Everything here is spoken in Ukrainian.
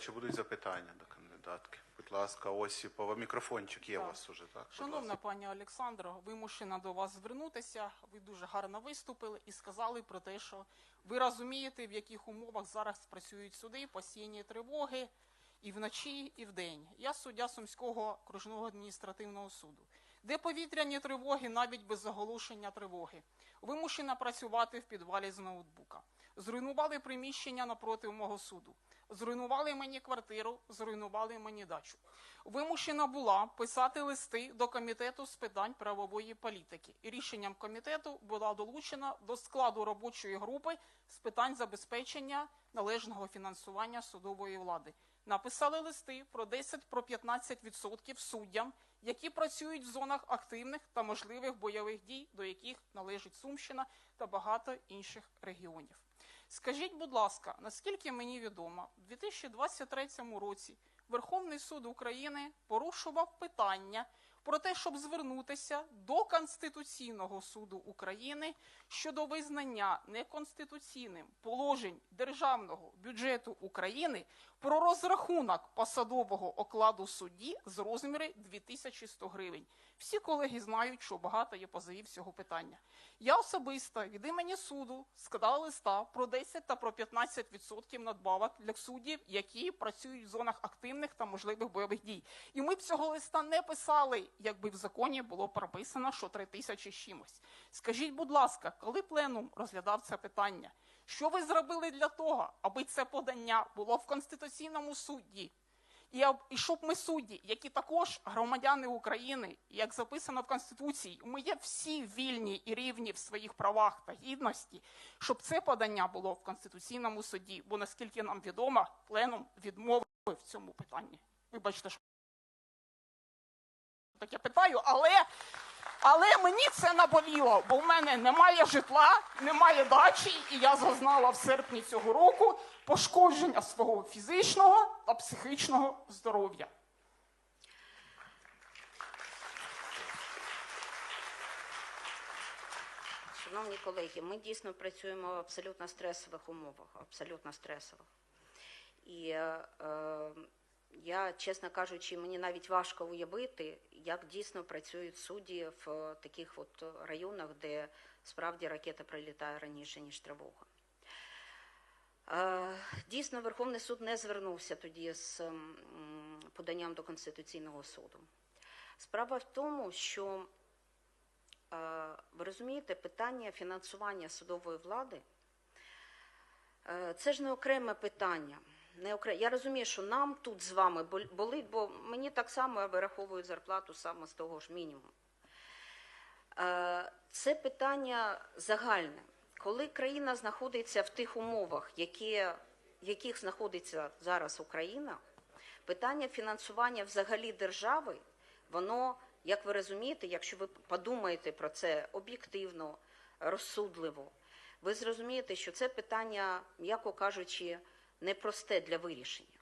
чи будуть запитання до кандидатки? Будь ласка, Осіпова, мікрофончик є у вас уже, так? Шановна пані Олександро, вимушена до вас звернутися. Ви дуже гарно виступили і сказали про те, що ви розумієте, в яких умовах зараз працюють суди, постійні тривоги і вночі, і вдень. Я суддя Сумського окружного адміністративного суду, де повітряні тривоги навіть без оголошення тривоги. Вимушена працювати в підвалі з ноутбука. Зруйнували приміщення напроти мого суду. Зруйнували мені квартиру, зруйнували мені дачу. Вимушена була писати листи до комітету з питань правової політики. І рішенням комітету була долучена до складу робочої групи з питань забезпечення належного фінансування судової влади. Написали листи про 10 про 15% суддям, які працюють в зонах активних та можливих бойових дій, до яких належить Сумщина та багато інших регіонів. Скажіть, будь ласка, наскільки мені відомо, в 2023 році Верховний суд України порушував питання про те, щоб звернутися до Конституційного суду України щодо визнання неконституційним положень державного бюджету України про розрахунок посадового окладу судді з розміри 2100 гривень. Всі колеги знають, що багато є позовів цього питання. Я особисто від імені суду складала листа про 10 та про 15% надбавок для суддів, які працюють в зонах активних та можливих бойових дій. І ми б цього листа не писали, якби в законі було прописано, що 3 тисячі чимось. Скажіть, будь ласка, коли пленум розглядав це питання, що ви зробили для того, аби це подання було в Конституційному суді? І, і щоб ми судді, які також громадяни України, як записано в Конституції, ми є всі вільні і рівні в своїх правах та гідності, щоб це подання було в Конституційному суді, бо наскільки нам відомо, пленум відмовив в цьому питанні. Вибачте, що таке питаю, але, але мені це наболіло, бо в мене немає житла, немає дачі, і я зазнала в серпні цього року пошкодження свого фізичного та психічного здоров'я. Шановні колеги, ми дійсно працюємо в абсолютно стресових умовах, абсолютно стресових. І е, я, чесно кажучи, мені навіть важко уявити, як дійсно працюють судді в таких от районах, де справді ракета прилітає раніше, ніж тривога. Е, Дійсно, Верховний суд не звернувся тоді з поданням до Конституційного суду. Справа в тому, що Е, ви розумієте, питання фінансування судової влади е, це ж не окреме питання. Не окре... Я розумію, що нам тут з вами бол- болить, бо мені так само вираховують зарплату саме з того ж мінімуму. Е, Це питання загальне. Коли країна знаходиться в тих умовах, які, яких знаходиться зараз Україна, питання фінансування взагалі держави, воно, як ви розумієте, якщо ви подумаєте про це об'єктивно, розсудливо, ви зрозумієте, що це питання, м'яко кажучи, непросте для вирішення.